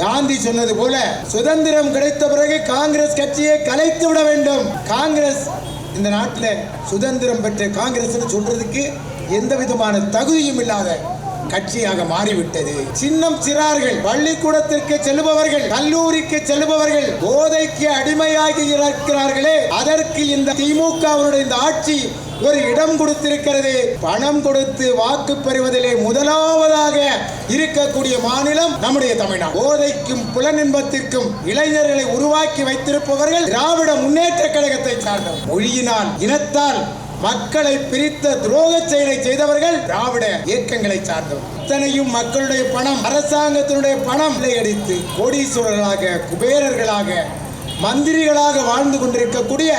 காந்தி சொன்னது போல சுதந்திரம் கிடைத்த பிறகு காங்கிரஸ் கட்சியை கலைத்து விட வேண்டும். காங்கிரஸ் இந்த நாட்டில் சுதந்திரம் பெற்ற காங்கிரஸ் சொல்றதுக்கு எந்த விதமான தகுதியும் இல்லாத கட்சியாக மாறிவிட்டது. சின்னம் சிறார்கள் பள்ளிக்கூடத்திற்கு செல்பவர்கள் கல்லூரிக்கு செல்லுபவர்கள் போதைக்கு அடிமையாகி இருக்கிறார்களே அதற்கு இந்த திமுகவினுடைய இந்த ஆட்சி ஒரு இடம் கொடுத்திருக்கிறது. பணம் கொடுத்து வாக்கு பெறுவதிலே முதலாவதாக இருக்கக்கூடிய மாநிலம் நம்முடைய தமிழ்நாடு. போதைக்கும் புலனின்பத்திற்கும் இளைஞர்களை உருவாக்கி வைத்திருப்பவர்கள் திராவிட முன்னேற்ற கழகத்தை சார்ந்தவர். மொழியினால் இனத்தால் மக்களை பிரித்த துரோக செயலை செய்தவர்கள் திராவிட இயக்கங்களை சார்ந்தவர். இத்தனையும் மக்களுடைய பணம் அரசாங்கத்தினுடைய பணம் அடித்து கோடீஸ்வரர்களாக குபேரர்களாக மந்திரிகளாக வாழ்ந்து கொண்டிருக்கக்கூடிய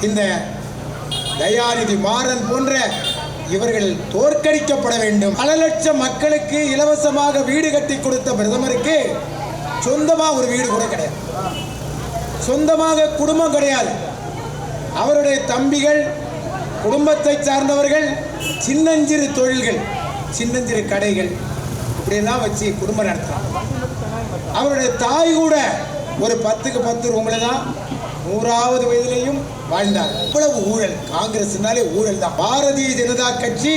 இந்த தயாநிதி மாறன் போன்ற இவர்கள் தோற்கடிக்கப்பட வேண்டும். பல லட்சம் மக்களுக்கு இலவசமாக வீடு கட்டி கொடுத்த பிரதமருக்கு சொந்தமாக ஒரு வீடு கூட கிடையாது. சொந்தமாக குடும்பம் கிடையாது. அவருடைய தம்பிகள் குடும்பத்தை சார்ந்தவர்கள் சின்னஞ்சிறு தொழில்கள் சின்னஞ்சிறு கடைகள் இப்படியெல்லாம் வச்சு குடும்பம் நடத்துகிறாங்க அவருடைய தாய் கூட ஒரு பத்துக்கு பத்து ரூமில் தான் நூறாவது வயதிலையும் வாழ்ந்தார். இவ்வளவு ஊழல். காங்கிரஸ்னாலே ஊழல் தான். பாரதிய ஜனதா கட்சி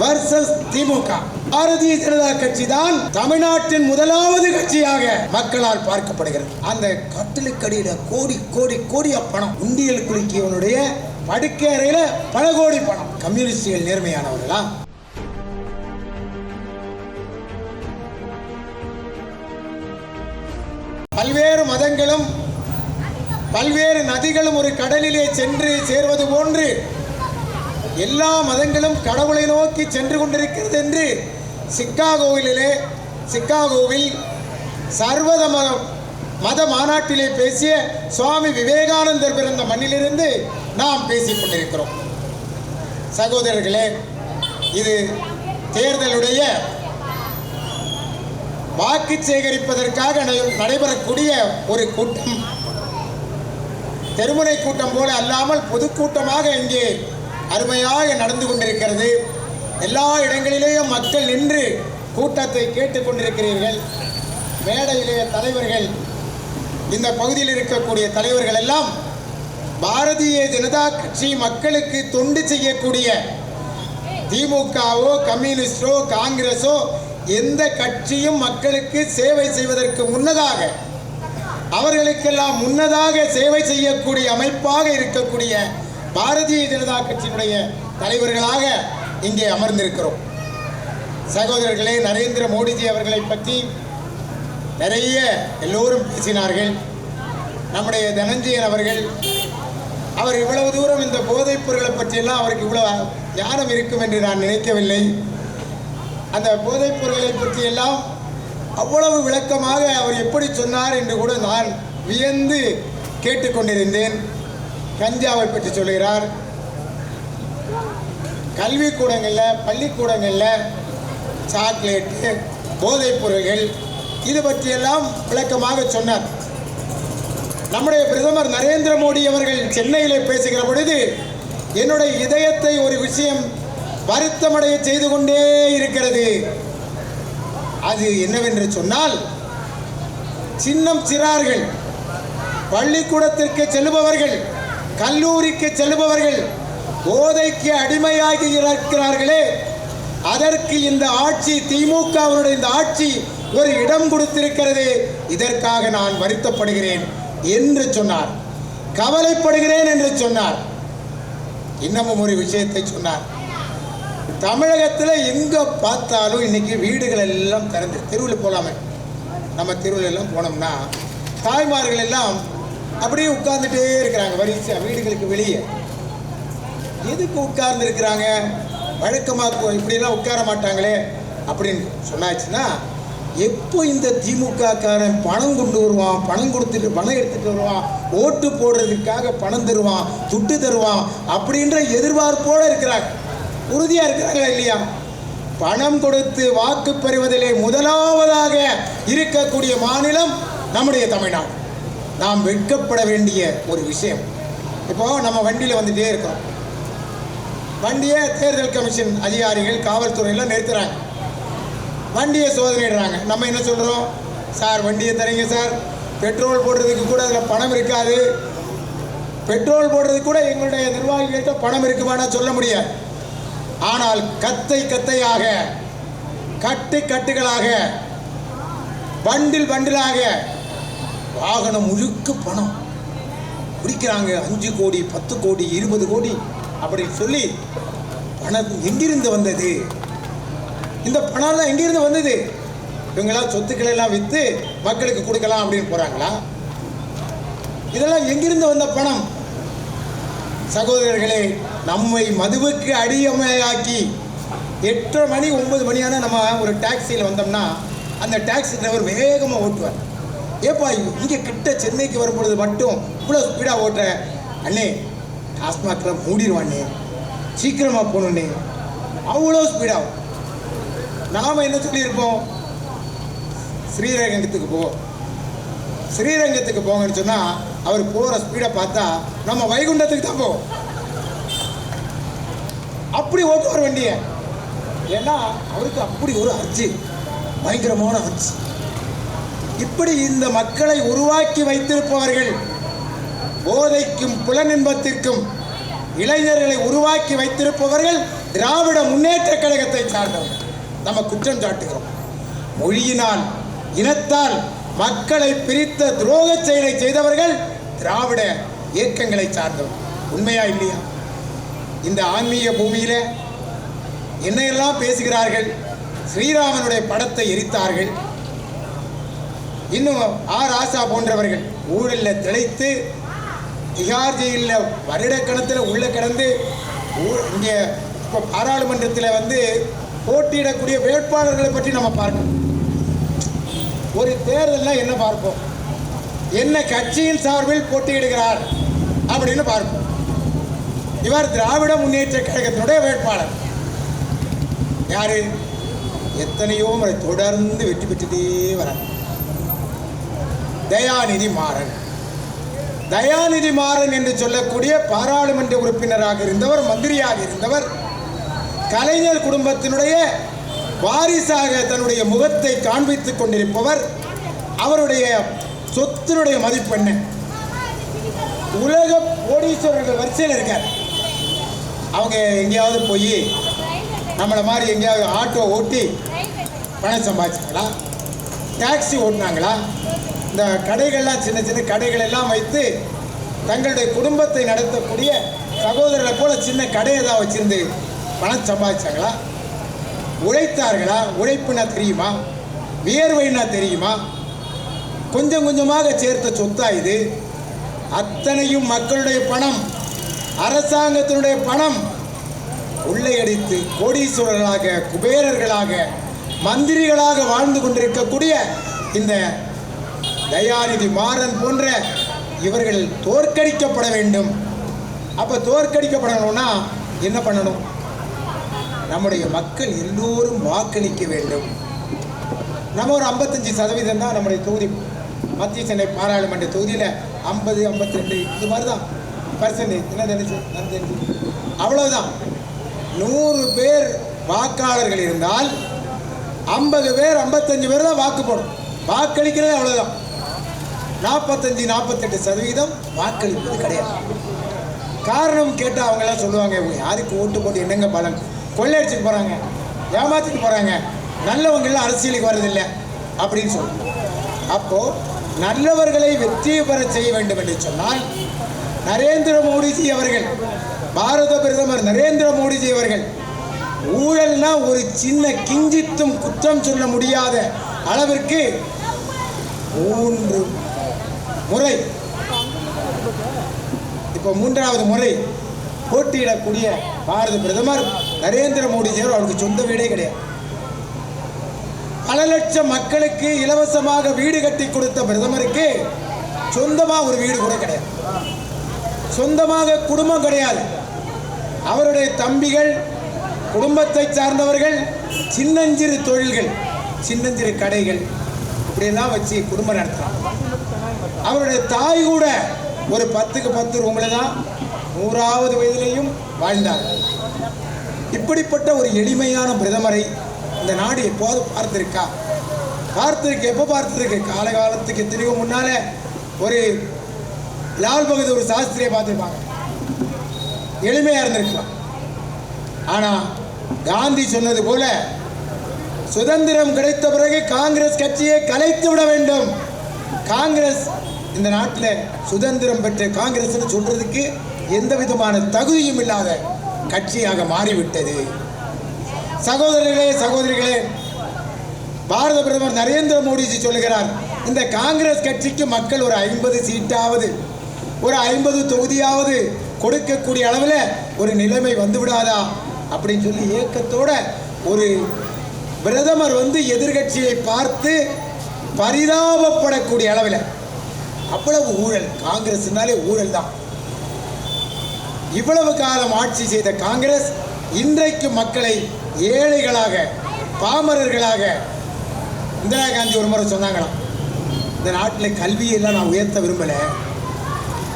வர்சஸ் திமுக. பாரதிய ஜனதா கட்சி தான் தமிழ்நாட்டின் முதலாவது கட்சியாக மக்களால் பார்க்கப்படுகிறது. அந்த கட்டிலுக்கடியில கோடி கோடி கோடி பணம். உண்டியல் குலுக்கியவனுடைய படுக்கை அறையில பல கோடி பணம். கம்யூனிஸ்டுகள் நேர்மையானவர்களா? பல்வேறு மதங்களும் பல்வேறு நதிகளும் ஒரு கடலிலே சென்று சேர்வது போன்று எல்லா மதங்களும் கடவுளை நோக்கி சென்று கொண்டிருக்கிறது என்று சிக்காகோவிலே சிக்காகோவில் சர்வத மதம் மத மாநாட்டிலே பேசிய சுவாமி விவேகானந்தர் பிறந்த மண்ணிலிருந்து நாம் பேசிக் கொண்டிருக்கிறோம். சகோதரர்களே இது தேர்தலுடைய வாக்கு சேகரிப்பதற்காக நடை- நடைபெறக்கூடிய ஒரு கூட்டம். தெருமுனை கூட்டம் போல அல்லாமல் பொதுக்கூட்டமாக இங்கே அருமையாக நடந்து கொண்டிருக்கிறது. எல்லா இடங்களிலேயும் மக்கள் நின்று கூட்டத்தை கேட்டுக்கொண்டிருக்கிறீர்கள் மேடையிலே தலைவர்கள் இந்த பகுதியில் இருக்கக்கூடிய தலைவர்கள் எல்லாம் பாரதிய ஜனதா கட்சி மக்களுக்கு தொண்டு செய்யக்கூடிய திமுகவோ கம்யூனிஸ்டோ காங்கிரஸோ எந்த கட்சியும் மக்களுக்கு சேவை செய்வதற்கு முன்னதாக அவர்களுக்கெல்லாம் முன்னதாக சேவை செய்யக்கூடிய அமைப்பாக இருக்கக்கூடிய பாரதிய ஜனதா கட்சியினுடைய தலைவர்களாக இங்கே அமர்ந்திருக்கிறோம். சகோதரர்களே நரேந்திர மோடிஜி அவர்களை பற்றி நிறைய எல்லோரும் பேசினார்கள். நம்முடைய தனஞ்சயன் அவர்கள் அவர் இவ்வளவு தூரம் இந்த போதைப் பொருளை பற்றியெல்லாம் அவருக்கு இவ்வளவு ஞானம் இருக்கும் என்று நான் நினைக்கவில்லை. அந்த போதைப் பொருளை பற்றியெல்லாம் அவ்வளவு விளக்கமாக அவர் எப்படி சொன்னார் என்று கூட நான் வியந்து கேட்டுக்கொண்டிருந்தேன். கஞ்சாவை பற்றி சொல்கிறார் கல்விக்கூடங்களில் பள்ளிக்கூடங்களில் சாக்லேட்டு போதைப் பொருள்கள் இது பற்றியெல்லாம் விளக்கமாக சொன்னார். நம்முடைய பிரதமர் நரேந்திர மோடி அவர்கள் சென்னையில் பேசுகிற பொழுது என்னுடைய இதயத்தை ஒரு விஷயம் வருத்தமடைய செய்து கொண்டே இருக்கிறது. அது என்னவென்று சொன்னால் சின்னம் சிறார்கள் பள்ளிக்கூடத்திற்கு செல்லுபவர்கள் கல்லூரிக்கு செல்லுபவர்கள் போதைக்கு அடிமையாகி இருக்கிறார்களே அதற்கு இந்த ஆட்சி திமுகவினுடைய இந்த ஆட்சி ஒரு இடம் கொடுத்திருக்கிறது இதற்காக நான் வருத்தப்படுகிறேன் என்று சொன்னார். கவலைப்படுகிறேன் என்று சொன்னார். இன்னமும் ஒரு விஷயத்தை சொன்னார். தமிழகத்தில் எங்கே பார்த்தாலும் இன்றைக்கி வீடுகள் எல்லாம் திறந்து தெருவில் போகலாமே நம்ம தெருவில் எல்லாம் போனோம்னா தாய்மார்கள் எல்லாம் அப்படியே உட்கார்ந்துட்டே இருக்கிறாங்க. வரிசையாக வீடுகளுக்கு வெளியே. எதுக்கு உட்கார்ந்து இருக்கிறாங்க? வழக்கமாக இப்படிலாம் உட்கார மாட்டாங்களே அப்படின்னு சொன்னாச்சுன்னா எப்போ இந்த திமுக காரன் பணம் கொண்டு வருவான் பணம் கொடுத்துட்டு பணம் எடுத்துகிட்டு வருவான் ஓட்டு போடுறதுக்காக பணம் தருவான் துட்டு தருவான் அப்படின்ற எதிர்பார்ப்போடு இருக்கிறாங்க. உறுதியாக இருக்கிறாங்களா இல்லையா? பணம் கொடுத்து வாக்கு பெறுவதிலே முதலாவதாக இருக்கக்கூடிய மாநிலம் நம்முடைய தமிழ்நாடு. நாம் வெட்கப்பட வேண்டிய ஒரு விஷயம். இப்போ நம்ம வண்டியில் வந்துட்டே இருக்கிறோம் வண்டியை தேர்தல் கமிஷன் அதிகாரிகள் காவல்துறையெல்லாம் நிறுத்துறாங்க. வண்டியை சோதனைடுறாங்க நம்ம என்ன சொல்கிறோம் சார் வண்டியை தரீங்க சார். பெட்ரோல் போடுறதுக்கு கூட அதில் பணம் இருக்காது. பெட்ரோல் போடுறதுக்கு கூட எங்களுடைய நிர்வாகிகள்கிட்ட பணம் இருக்குமானா சொல்ல முடியாது. ஆனால் கத்தை கத்தையாக கட்டு கட்டுகளாக பண்டில் பண்டிலாக வாகனம் முழுக்க பணம். பிடிக்கிறாங்க அஞ்சு கோடி பத்து கோடி இருபது கோடி அப்படின்னு சொல்லி பணம் எங்கிருந்து வந்தது? இந்த பணம்லாம் எங்கிருந்து வந்தது? இவங்கெல்லாம் சொத்துக்களை எல்லாம் விற்று மக்களுக்கு கொடுக்கலாம் அப்படின்னு போகிறாங்களா இதெல்லாம் எங்கிருந்து வந்த பணம்? சகோதரர்களே நம்மை மதுவுக்கு அடியமையாக்கி எட்டரை மணி ஒன்பது மணியான நம்ம ஒரு டாக்ஸியில் வந்தோம்னா அந்த டாக்ஸி டிரைவர் வேகமாக ஓட்டுவார். ஏப்பா இங்கே கிட்ட சென்னைக்கு வரும்பொழுது மட்டும் இவ்வளோ ஸ்பீடாக ஓட்டுற? அண்ணே டாஸ்மாகில் மூடிடுவாண்ணே சீக்கிரமாக போகணுண்ணே அவ்வளோ ஸ்பீடாகும் நாம் என்ன சொல்லியிருப்போம்? ஸ்ரீரங்கத்துக்கு போ. ஸ்ரீரங்கத்துக்கு போங்கன்னு சொன்னால் அவர் போகிற ஸ்பீடை பார்த்தா நம்ம வைகுண்டத்துக்கு தான் போவோம். அப்படி ஓட்டுவார் வண்டியை. ஏன்னா அவருக்கு அப்படி ஒரு அர்ஜி. பயங்கரமான அர்ஜி. இப்படி இந்த மக்களை உருவாக்கி வைத்திருப்பவர்கள் போதைக்கும் புலனின்பத்திற்கும் இளைஞர்களை உருவாக்கி வைத்திருப்பவர்கள் திராவிட முன்னேற்ற கழகத்தை சார்ந்தவர்கள். நம்ம குற்றம் சாட்டுகிறோம். மொழியினால் இனத்தால் மக்களை பிரித்த துரோக செயலை செய்தவர்கள் திராவிட இயக்கங்களை சார்ந்தவர் உண்மையா இல்லையா? இந்த ஆன்மீக பூமியில் என்னையெல்லாம் பேசுகிறார்கள்? ஸ்ரீராமனுடைய படத்தை எரித்தார்கள். இன்னும் ஆர் ஆசா போன்றவர்கள் ஊரில் திளைத்து திகார் ஜெயிலில் வருடக்கணத்தில் உள்ளே கிடந்து ஊர் இங்கே இப்போ பாராளுமன்றத்தில் வந்து போட்டியிடக்கூடிய வேட்பாளர்களை பற்றி நம்ம பார்க்கணும். ஒரு தேர்தலில் என்ன பார்ப்போம்? என்ன கட்சியின் சார்பில் போட்டியிடுகிறார் அப்படின்னு பார்ப்போம். இவர் திராவிட முன்னேற்ற கழகத்தினுடைய வேட்பாளர். யாரு? எத்தனையோ முறை தொடர்ந்து வெற்றி பெற்றுட்டே வரார். தயாநிதி மாறன். தயாநிதி மாறன் என்று சொல்லக்கூடிய பாராளுமன்ற உறுப்பினராக இருந்தவர் மந்திரியாக இருந்தவர் கலைஞர் குடும்பத்தினுடைய வாரிசாக தன்னுடைய முகத்தை காண்பித்துக் கொண்டிருப்பவர் அவருடைய சொத்தினுடைய மதிப்பு என்ன? உலக கோடீஸ்வரர்கள் வரிசையில் இருக்கார். அவங்க எங்கேயாவது போய் நம்மளை மாதிரி எங்கேயாவது ஆட்டோ ஓட்டி பணம் சம்பாதிச்சாங்களா? டாக்ஸி ஓட்டினாங்களா? இந்த கடைகள்லாம் சின்ன சின்ன கடைகள் எல்லாம் வைத்து தங்களுடைய குடும்பத்தை நடத்தக்கூடிய சகோதரர்களை போல சின்ன கடையை தான் வச்சுருந்து பணம் சம்பாதிச்சாங்களா? உழைத்தார்களா? உழைப்புனா தெரியுமா? வியர்வைனா தெரியுமா? கொஞ்சம் கொஞ்சமாக சேர்த்த சொத்தா இது? அத்தனையும் மக்களுடைய பணம். அரசாங்கத்தினுடைய பணம் உள்ளையடித்து கோடீஸ்வரர்களாக குபேரர்களாக மந்திரிகளாக வாழ்ந்து கொண்டிருக்கக்கூடிய இந்த தயாநிதி மாறன் போன்ற இவர்கள் தோற்கடிக்கப்பட வேண்டும். அப்போ தோற்கடிக்கப்படணும்னா என்ன பண்ணணும்? நம்முடைய மக்கள் எல்லோரும் வாக்களிக்க வேண்டும். நம்ம ஒரு ஐம்பத்தஞ்சு சதவீதம் தான் நம்முடைய தொகுதி. மத்திய சென்னை பாராளுமன்ற தொகுதியில் ஐம்பது ஐம்பத்தி ரெண்டு இது மாதிரி தான் பர்சன்டேஜ் என்ன தெரிஞ்சு நான் தெரிஞ்சு அவ்வளவுதான். நூறு பேர் வாக்காளர்கள் இருந்தால் ஐம்பது பேர் ஐம்பத்தஞ்சு பேர் தான் வாக்கு போடும் வாக்களிக்கிறது அவ்வளோதான் நாற்பத்தஞ்சு நாற்பத்தெட்டு சதவீதம் வாக்களிப்பது கிடையாது. காரணம் கேட்டால் அவங்கெல்லாம் சொல்லுவாங்க இவங்க யாருக்கு ஓட்டு போட்டு என்னங்க பலன்? கொள்ளையடிச்சுட்டு போகிறாங்க ஏமாத்திட்டு போகிறாங்க நல்லவங்கள்லாம் அரசியலுக்கு வர்றதில்லை அப்படின்னு சொல்லுவாங்க அப்போது நல்லவர்களை வெற்றி பெற செய்ய வேண்டும் என்று சொன்னால் நரேந்திர மோடிஜி அவர்கள் பாரத பிரதமர் நரேந்திர மோடிஜி அவர்கள் ஊழல்னா ஒரு சின்ன கிஞ்சித்தும் குற்றம் சொல்ல முடியாத அளவிற்கு மூன்று முறை இப்போ மூன்றாவது முறை போட்டியிடக்கூடிய பாரத பிரதமர் நரேந்திர மோடிஜி அவர் அவருக்கு சொந்த வீடே கிடையாது. பல லட்சம் மக்களுக்கு இலவசமாக வீடு கட்டி கொடுத்த பிரதமருக்கு சொந்தமாக ஒரு வீடு கூட கிடையாது. சொந்தமாக குடும்பம் கிடையாது. அவருடைய தம்பிகள் குடும்பத்தை சார்ந்தவர்கள் சின்னஞ்சிறு தொழில்கள் சின்னஞ்சிறு கடைகள் இப்படியெல்லாம் வச்சு குடும்பம் நடத்துகிறாங்க அவருடைய தாய் கூட ஒரு பத்துக்கு பத்து ரூமில் தான் நூறாவது வயதிலையும் வாழ்ந்தார். இப்படிப்பட்ட ஒரு எளிமையான பிரதமரை இந்த நாடு எப்போது பார்த்திருக்கா? பார்த்துருக்கு எப்போ பார்த்துருக்கு? கால காலத்துக்கு எத்தனையோ முன்னால ஒரு லால் பகதூர் சாஸ்திரியை பார்த்துருப்பாங்க. எளிமையாக இருந்திருக்கலாம். ஆனால் காந்தி சொன்னது போல சுதந்திரம் கிடைத்த பிறகு காங்கிரஸ் கட்சியை கலைத்து விட வேண்டும். காங்கிரஸ் இந்த நாட்டில் சுதந்திரம் பெற்ற காங்கிரஸ் சொல்றதுக்கு எந்த விதமான தகுதியும் இல்லாத கட்சியாக மாறிவிட்டது. சகோதரர்களே சகோதரிகளே பாரத பிரதமர் நரேந்திர மோடிஜி சொல்லுகிறார் இந்த காங்கிரஸ் கட்சிக்கு மக்கள் ஒரு ஐம்பது சீட்டாவது ஒரு ஐம்பது தொகுதியாவது கொடுக்கக்கூடிய அளவில் ஒரு நிலைமை வந்து விடாதா அப்படின்னு சொல்லி ஏக்கத்தோட ஒரு பிரதமர் வந்து எதிர்கட்சியை பார்த்து பரிதாபப்படக்கூடிய அளவில் அவ்வளவு ஊழல். காங்கிரஸ்னாலே ஊழல் தான். இவ்வளவு காலம் ஆட்சி செய்த காங்கிரஸ் இன்றைக்கு மக்களை ஏழைகளாக பாமரர்களாக இந்திரா காந்தி ஒரு முறை சொன்னாங்களாம் இந்த நாட்டில் கல்வியெல்லாம் நான் உயர்த்த விரும்பலை.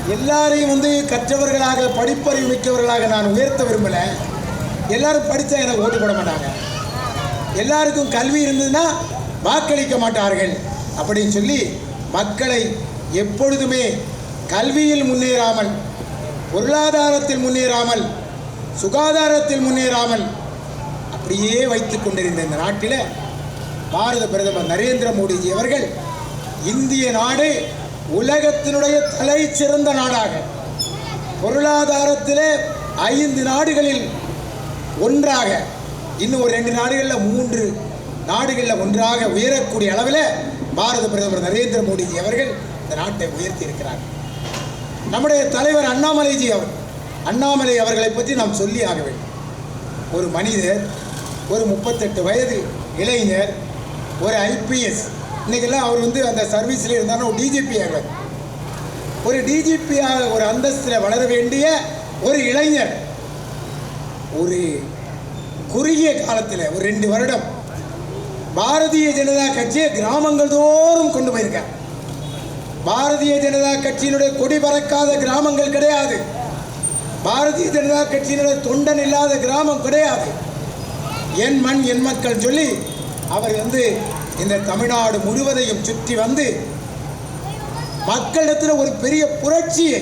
எல்லாரையும் வந்து கற்றவர்களாக படிப்பறிவு மிக்கவர்களாக நான் உயர்த்த விரும்பலை. எல்லாரும் படித்தா எனக்கு ஓட்டு போட மாட்டாங்க. எல்லாருக்கும் கல்வி இருந்ததுன்னா வாக்களிக்க மாட்டார்கள் அப்படின்னு சொல்லி மக்களை எப்பொழுதுமே கல்வியில் முன்னேறாமல் பொருளாதாரத்தில் முன்னேறாமல் சுகாதாரத்தில் முன்னேறாமல் அப்படியே வைத்து கொண்டிருந்த இந்த நாட்டில் பாரத பிரதமர் நரேந்திர மோடிஜி அவர்கள் இந்திய நாடு உலகத்தினுடைய தலை சிறந்த நாடாக. பொருளாதாரத்திலே ஐந்து நாடுகளில் ஒன்றாக. இன்னும் ஒரு ரெண்டு நாடுகளில் மூன்று நாடுகளில் ஒன்றாக உயரக்கூடிய அளவில் பாரத பிரதமர் நரேந்திர மோடிஜி அவர்கள் இந்த நாட்டை உயர்த்தி இருக்கிறார் நம்முடைய தலைவர் அண்ணாமலைஜி அவர் அண்ணாமலை அவர்களை பற்றி நாம் சொல்லி ஆக வேண்டும். ஒரு மனிதர் ஒரு முப்பத்தெட்டு வயது இளைஞர் ஒரு ஐபிஎஸ் இன்னைக்கெல்லாம் அவர் வந்து அந்த சர்வீஸில் இருந்தாலும் ஒரு டிஜிபி ஆகிறார் ஒரு டிஜிபியாக ஒரு அந்தஸ்தில் வளர வேண்டிய ஒரு இளைஞர். ஒரு குறுகிய காலத்தில் ஒரு ரெண்டு வருடம் பாரதிய ஜனதா கட்சியை கிராமங்கள் தோறும் கொண்டு போயிருக்கார். பாரதிய ஜனதா கட்சியினுடைய கொடி பறக்காத கிராமங்கள் கிடையாது. பாரதிய ஜனதா கட்சியினுடைய தொண்டன் இல்லாத கிராமம் கிடையாது. என் மண் என் மக்கள் சொல்லி அவர் வந்து இந்த தமிழ்நாடு முழுவதையும் சுற்றி வந்து மக்களிடத்தில் ஒரு பெரிய புரட்சியை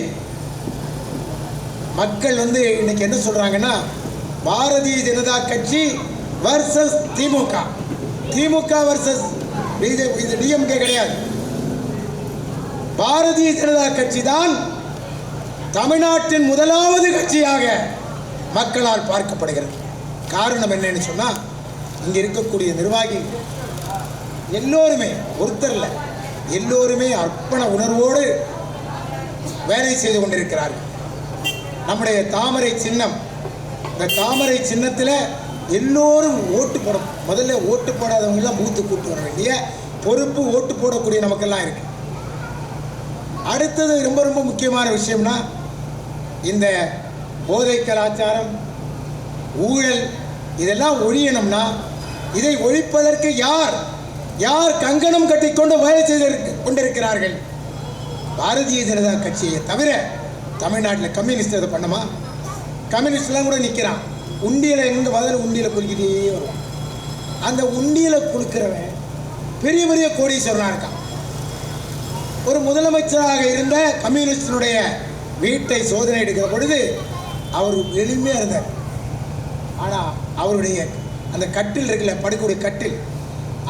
மக்கள் வந்து இன்னைக்கு என்ன சொல்றாங்கன்னா பாரதிய ஜனதா கட்சி versus DMK. DMK versus BJP இது டிஎம்கே கிடையாது. பாரதிய ஜனதா கட்சி தான் தமிழ்நாட்டின் முதலாவது கட்சியாக மக்களால் பார்க்கப்படுகிறது. காரணம் என்னன்னு சொன்னா இங்க இருக்கக்கூடிய நிர்வாகி எல்லோருமே ஒருத்தர் எல்லோருமே அர்ப்பண உணர்வோடு வேலை செய்து கொண்டிருக்கிறார்கள். நம்முடைய தாமரை சின்னம் இந்த தாமரை சின்னத்தில் எல்லோரும் ஓட்டு போட முதல்ல ஓட்டு போடாதவங்களாம் மூத்து கூட்டு வர வேண்டிய பொறுப்பு ஓட்டு போடக்கூடிய நமக்கெல்லாம் இருக்கு. அடுத்தது ரொம்ப ரொம்ப முக்கியமான விஷயம்னா இந்த போதை கலாச்சாரம் ஊழல் இதெல்லாம் ஒழியணும்னா இதை ஒழிப்பதற்கு யார் யார் கங்கணம் கட்டிக்கொண்டு வேலை செய்து கொண்டிருக்கிறார்கள்? பாரதிய ஜனதா கட்சியை தவிர தமிழ்நாட்டில் கம்யூனிஸ்ட் அதை பண்ணுமா? கம்யூனிஸ்ட்லாம் கூட நிற்கிறான் உண்டியலை எங்கே பதில் உண்டியலை குலுக்கிட்டே வருவான். அந்த உண்டியில் குலுக்கிறவன் பெரிய பெரிய கோடீஸ்வரனாக இருக்கான். ஒரு முதலமைச்சராக இருந்த கம்யூனிஸ்டினுடைய வீட்டை சோதனை எடுக்கிற பொழுது அவர் எளிமையாக இருந்தார். ஆனால் அவருடைய அந்த கட்டில் இருக்குல்ல படுக்கூடிய கட்டில்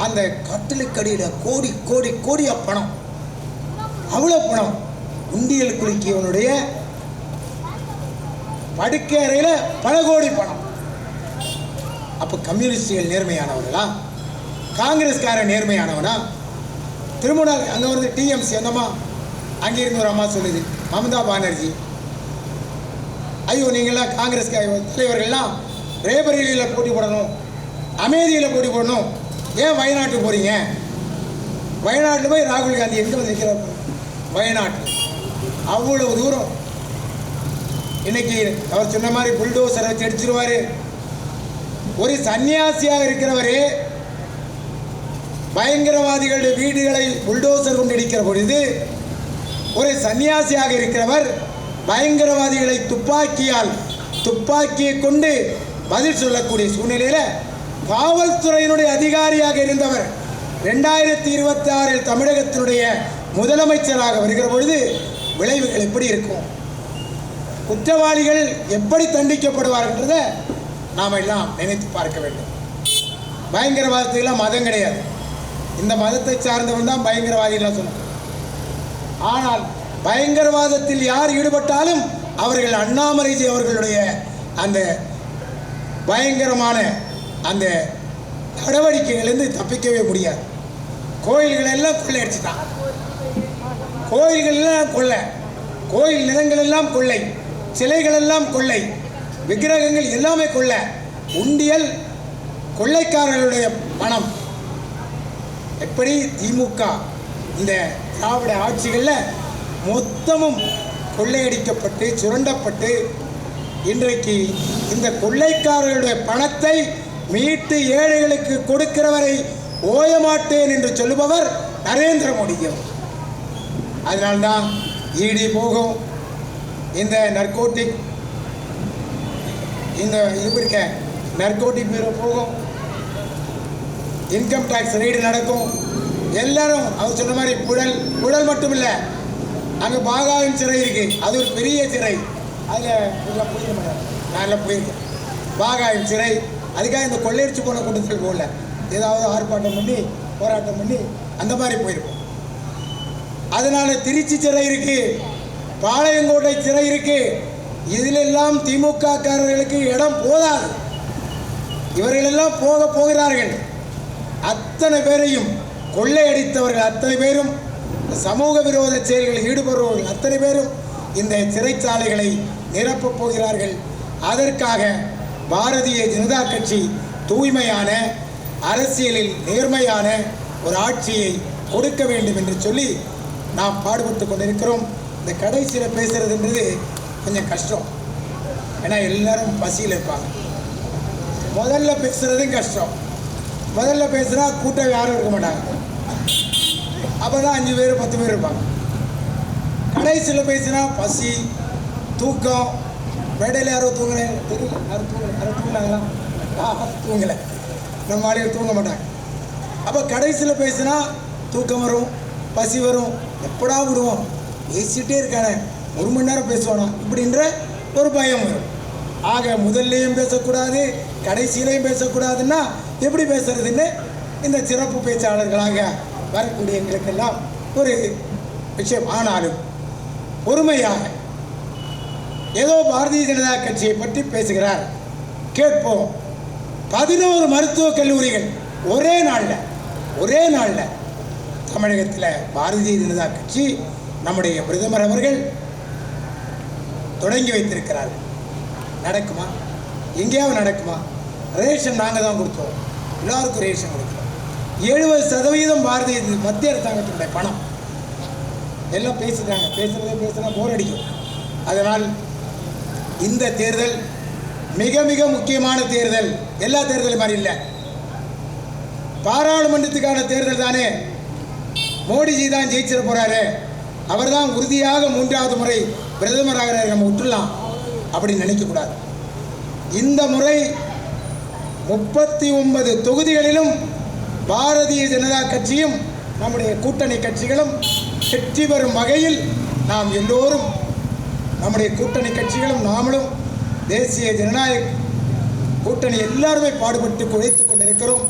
அந்த கட்டிலுக்கடியில் கோடி கோடி கோடியா பணம். அவ்வளோ பணம். உண்டியல் குலுக்கியவனுடைய படுக்கை அறையில் பல கோடி பணம். அப்போ கம்யூனிஸ்டுகள் நேர்மையானவர்களா? காங்கிரஸ்காரன் நேர்மையானவனா? திருமண அங்கே வந்து டிஎம்சி அந்தம்மா அங்கே இருந்து ஒரு அம்மா சொல்லுது மமதா பானர்ஜி. ஐயோ நீங்களாம் காங்கிரஸ் தலைவர்கள்லாம் ரேபரேலியில் போட்டி போடணும் அமேதியில் போட்டி போடணும். ஏன் வயநாட்டுக்கு போகிறீங்க வயநாட்டில் போய் ராகுல் காந்தி எங்கே வந்து நிற்கிறார் வயநாட்டில். அவ்வளோ தூரம். இன்னைக்கு அவர் சொன்ன மாதிரி புல்டோசரை வச்சு அடிச்சிருவார். ஒரு சன்னியாசியாக இருக்கிறவரே பயங்கரவாதிகளுடைய வீடுகளை புல்டோசர் கொண்டு இடிக்கிற பொழுது ஒரு சன்னியாசியாக இருக்கிறவர் பயங்கரவாதிகளை துப்பாக்கியால் துப்பாக்கியை கொண்டு பதில் சொல்லக்கூடிய சூழ்நிலையில் காவல்துறையினுடைய அதிகாரியாக இருந்தவர் ரெண்டாயிரத்தி இருபத்தி ஆறில் தமிழகத்தினுடைய முதலமைச்சராக வருகிற பொழுது விளைவுகள் எப்படி இருக்கும்? குற்றவாளிகள் எப்படி தண்டிக்கப்படுவார்ன்றதை நாம் எல்லாம் நினைத்து பார்க்க வேண்டும். பயங்கரவாதத்துக்கெல்லாம் மதம் கிடையாது. இந்த மதத்தை சார்ந்தவன் தான் பயங்கரவாதிகளாக சொன்னான் ஆனால் பயங்கரவாதத்தில் யார் ஈடுபட்டாலும் அவர்கள் அண்ணாமலைஜி அவர்களுடைய அந்த பயங்கரமான அந்த நடவடிக்கைகளிலிருந்து தப்பிக்கவே முடியாது. கோயில்கள் எல்லாம் கொள்ளையடிச்சிட்டான். கோயில்கள் எல்லாம் கொள்ளை. கோயில் நிலங்கள் எல்லாம் கொள்ளை. சிலைகள் எல்லாம் கொள்ளை. விக்கிரகங்கள் எல்லாமே கொள்ளை. உண்டியல் கொள்ளைக்காரர்களுடைய பணம். எப்படி திமுக இந்த திராவிட ஆட்சிகளில் மொத்தமும் கொள்ளையடிக்கப்பட்டு சுரண்டப்பட்டு இன்றைக்கு இந்த கொள்ளைக்காரர்களுடைய பணத்தை மீட்டு ஏழைகளுக்கு கொடுக்கிறவரை ஓயமாட்டேன் என்று சொல்லுபவர் நரேந்திர மோடியும். அதனால்தான் ஈடி போகும். இந்த நர்கோட்டிக் இந்த இது இருக்க நர்கோட்டிக் பீரோ போகும். இன்கம் டேக்ஸ் ரெய்டு நடக்கும். எல்லாரும் அவர் சொன்ன மாதிரி புழல் புழல் மட்டும் இல்லை அங்கே பாகாவின் சிறை இருக்கு. அது ஒரு பெரிய சிறை. அதில் இதெல்லாம் போயிருக்க மாட்டாங்க நான் போயிருக்கேன். பாகாவின் சிறை. அதுக்காக இந்த கொள்ளையடிச்சு போன கூட்டத்தில் போகல. ஏதாவது ஆர்ப்பாட்டம் பண்ணி போராட்டம் பண்ணி அந்த மாதிரி போயிருப்போம். அதனால திருச்சி சிறை இருக்கு. பாளையங்கோட்டை சிறை இருக்கு. இதிலெல்லாம் திமுக காரர்களுக்கு இடம் போதாது. இவர்களெல்லாம் போக போகிறார்கள். அத்தனை பேரையும் கொள்ளையடித்தவர்கள் அத்தனை பேரும் சமூக விரோத செயல்களில் ஈடுபடுபவர்கள் அத்தனை பேரும் இந்த சிறைச்சாலைகளை நிரப்பப் போகிறார்கள். அதற்காக பாரதிய ஜனதா கட்சி தூய்மையான அரசியலில் நேர்மையான ஒரு ஆட்சியை கொடுக்க வேண்டும் என்று சொல்லி நாம் பாடுபட்டு கொண்டிருக்கிறோம். இந்த கடைசியில் பேசுகிறதுன்றது கொஞ்சம் கஷ்டம். ஏன்னா எல்லாரும் பசியில் இருப்பாங்க. முதல்ல பேசுகிறதும் கஷ்டம். முதல்ல பேசுனா கூட்டம் யாரும் இருக்க மாட்டாங்க. அப்போ தான் அஞ்சு பேர் பத்து பேர் இருப்பாங்க. கடைசியில் பேசுனா பசி தூக்கம் மேடையில் யாரோ தூங்கலை தெரியல யாரும் தூங்கலை யாரும் தூங்கினாங்களா தூங்கலை. நம்ம ஆளுங்க தூங்க மாட்டாங்க. அப்போ கடைசியில் பேசினா தூக்கம் வரும் பசி வரும் எப்படா விடுவோம்? பேசிகிட்டே இருக்கானே. ஒரு மணி நேரம் பேசுவானா? இப்படின்ற ஒரு பயம் வரும். ஆக முதல்லையும் பேசக்கூடாது கடைசியிலையும் பேசக்கூடாதுன்னா எப்படி பேசுறதுன்னு இந்த சிறப்பு பேச்சாளர்களாக வரக்கூடிய எங்களுக்கெல்லாம் ஒரு விஷயம். ஆனாலும் பொறுமையாக ஏதோ பாரதிய ஜனதா கட்சியை பற்றி பேசுகிறார். கேட்போம். பதினோரு மருத்துவக் கல்லூரிகள் ஒரே நாளில் ஒரே நாளில் தமிழகத்தில் பாரதிய ஜனதா கட்சி நம்முடைய பிரதமர் அவர்கள் தொடங்கி வைத்திருக்கிறார்கள் நடக்குமா? எங்கேயாவது நடக்குமா? ரேஷன் நாங்கள் தான் கொடுத்தோம். எல்லாருக்கும் ரேஷன் கொடுக்குறோம். எழுபது சதவீதம் பாரதிய மத்திய அரசாங்கத்தினுடைய பணம். எல்லாம் பேசுகிறாங்க பேசுகிறதே பேசுனா போர் அடிக்கும். அதனால் இந்த தேர்தல் மிக மிக முக்கியமான தேர்தல். எல்லா தேர்தலும் மாதிரி இல்லை. பாராளுமன்றத்துக்கான தேர்தல் தானே. மோடிஜி தான் ஜெயிச்சிட போகிறாரு அவர் தான் உறுதியாக மூன்றாவது முறை பிரதமராக நம்ம விட்டுலாம் அப்படின்னு நினைக்கக்கூடாது இந்த முறை முப்பத்தி ஒன்பது தொகுதிகளிலும் பாரதிய ஜனதா கட்சியும் நம்முடைய கூட்டணி கட்சிகளும் வெற்றி பெறும் வகையில் நாம் எல்லோரும் நம்முடைய கூட்டணி கட்சிகளும் நாமளும் தேசிய ஜனநாயக கூட்டணி எல்லாருமே பாடுபட்டு உழைத்துக் கொண்டிருக்கிறோம்.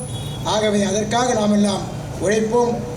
ஆகவே அதற்காக நாம் எல்லாம் உழைப்போம்.